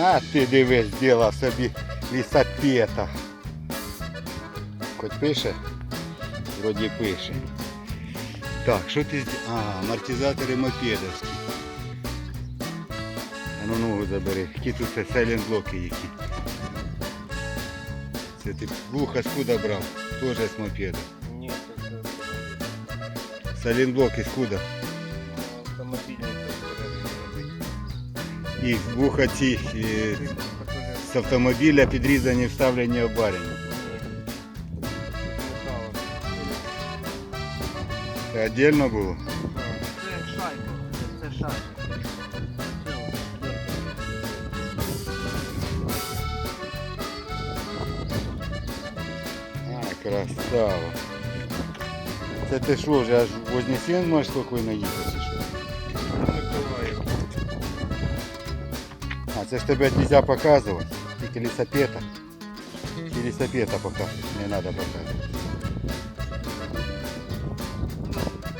А ти дивись, зробив собі лісапета. Хоч пише? Вроді пише. Так, що ти зробив? А, амортизатори мопедовські. А ну ногу забери. Які тут це сайлентблоки які. Це ти вуха скуда брав? Тоже з мопеда. Ні, це це Сайлентблоки скуда. автомобільний робити. І вуха ці е, з автомобіля підрізані вставлені обарені. Це віддільно було? Це шайба. Це шайба. А, красава. Це ти що, вже аж в Вознесен можеш спокійно їхати чи що? А, це ж тебе нельзя показувати. Тільки лісапета. Чи лісапета поки не треба показувати.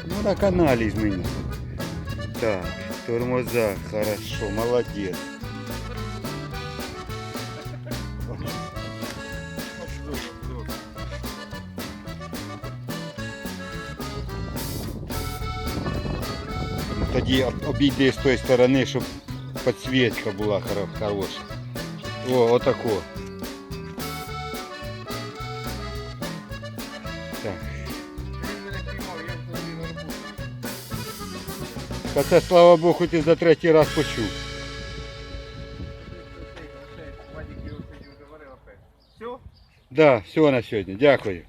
Ну на каналі ж мені. Так, тормоза, хорошо, молодець. Ну, Тоді об- обійди з тої сторони, щоб підсвітка була хоро- хороша. О, отако. Так. Та це, слава Богу, ти за третій раз почув. Вадик його сьогодні вже варив опять. Все? Да, все на сьогодні. Дякую.